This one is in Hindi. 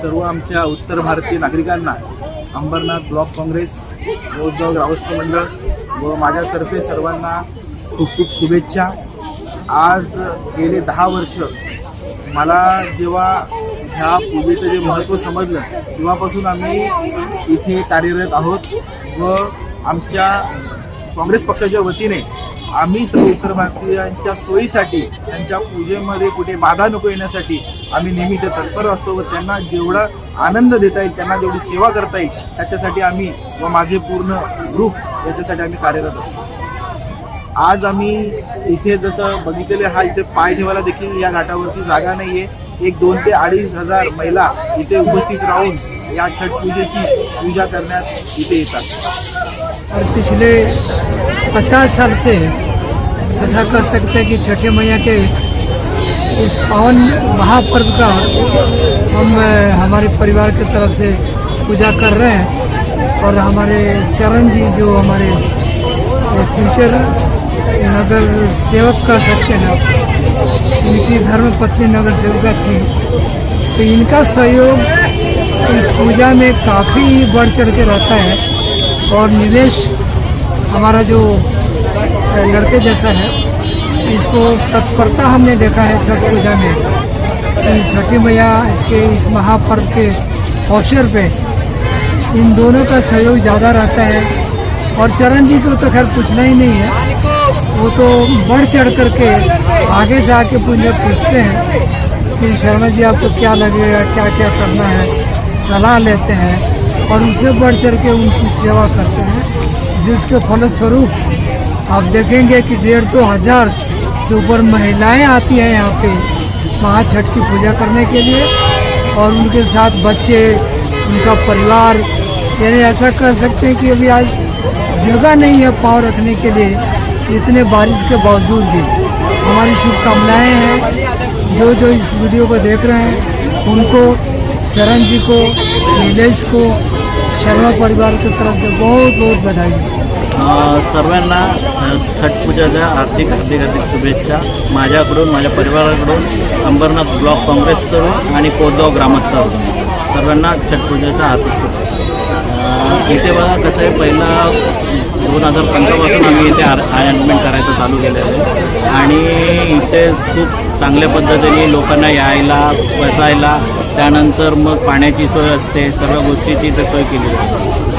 सर्व आमच्या उत्तर भारतीय नागरिकांना अंबरनाथ ब्लॉक काँग्रेस रोजगाव ग्रामस्थ मंडळ व माझ्यातर्फे सर्वांना खूप खूप शुभेच्छा. आज गेले दहा वर्ष मला जेव्हा ह्या पूजेचं जे महत्त्व समजलं तेव्हापासून आम्ही इथे कार्यरत आहोत व आमच्या काँग्रेस पक्षाच्या वतीने आम्ही सर्व उत्तर भारतीयांच्या सोयीसाठी त्यांच्या पूजेमध्ये कुठे बाधा नको येण्यासाठी आम्ही नेहमी ते तत्पर असतो व त्यांना जेवढा आनंद देता येईल त्यांना जेवढी सेवा करता येईल त्याच्यासाठी आम्ही व माझे पूर्ण ग्रुप याच्यासाठी आम्ही कार्यरत असतो. आज आम्ही इथे जसं बघितलेले हा इथे पाय ठेवायला देखील या घाटावरती जागा नाही आहे एक दोन ते अडीच हज़ार महिला इथे उपस्थित राहून या छठ पूजेची पूजा करण्यात इथे येतात. पिछले पचास साल से ऐसा कह सकते हैं कि छठे मैया के इस पावन महापर्व का हम हमारे परिवार की तरफ़ से पूजा कर रहे हैं। और हमारे चरण जी जो हमारे फ्यूचर नगर सेवक कह सकते हैं। इनकी धर्म पत्नी नगर सेविका थी। तो इनका सहयोग इस पूजा में काफ़ी बढ़ चढ़ के रहता है। और निलेश, हमारा जो लड़के जैसा है, इसको तत्परता हमने देखा है छठ पूजा में। छठी मैया के इस महापर्व के अवसर पे इन दोनों का सहयोग ज़्यादा रहता है। और चरण जी को तो खैर पूछना ही नहीं है। वो तो बढ़ चढ़ करके आगे आके पूजा पूछते हैं कि शर्मा जी, आपको क्या लगेगा क्या क्या करना है? सलाह लेते हैं और उससे बढ़ चढ़ के उनकी सेवा करते हैं, जिसके फलस्वरूप आप देखेंगे कि डेढ़ दो हज़ार से ऊपर महिलाएँ आती हैं यहाँ पे वहाँ महाछठ की पूजा करने के लिए और उनके साथ बच्चे, उनका परिवार, यानी ऐसा कर सकते हैं कि अभी आज जगह नहीं है पाँव रखने के लिए। इतने बारिश के बावजूद भी हमारी शुभकामनाएं हैं। जो जो इस वीडियो को देख रहे हैं उनको चरण जी को नीलेश को शर्मा परिवार की तरफ से बहुत बहुत बधाई। सर्वांना अ, छठ हार्दिक हार्दिक हार्दिक शुभेच्छा. माझ्याकडून माझ्या परिवाराकडून अंबरनाथ ब्लॉक काँग्रेसकडून आणि कोदगाव ग्रामस्थाकडून सर्वांना छठ पूजेच्या हार्दिक शुभेच्छा. इथे बघा कसं आहे पहिला दोन हजार पंधरापासून आम्ही इथे अरेंजमेंट करायचं चालू केलेलं आहे. आणि इथे खूप चांगल्या पद्धतीने लोकांना यायला बसायला त्यानंतर मग पाण्याची सोय असते सर्व गोष्टीची इथे सोय केली जाते.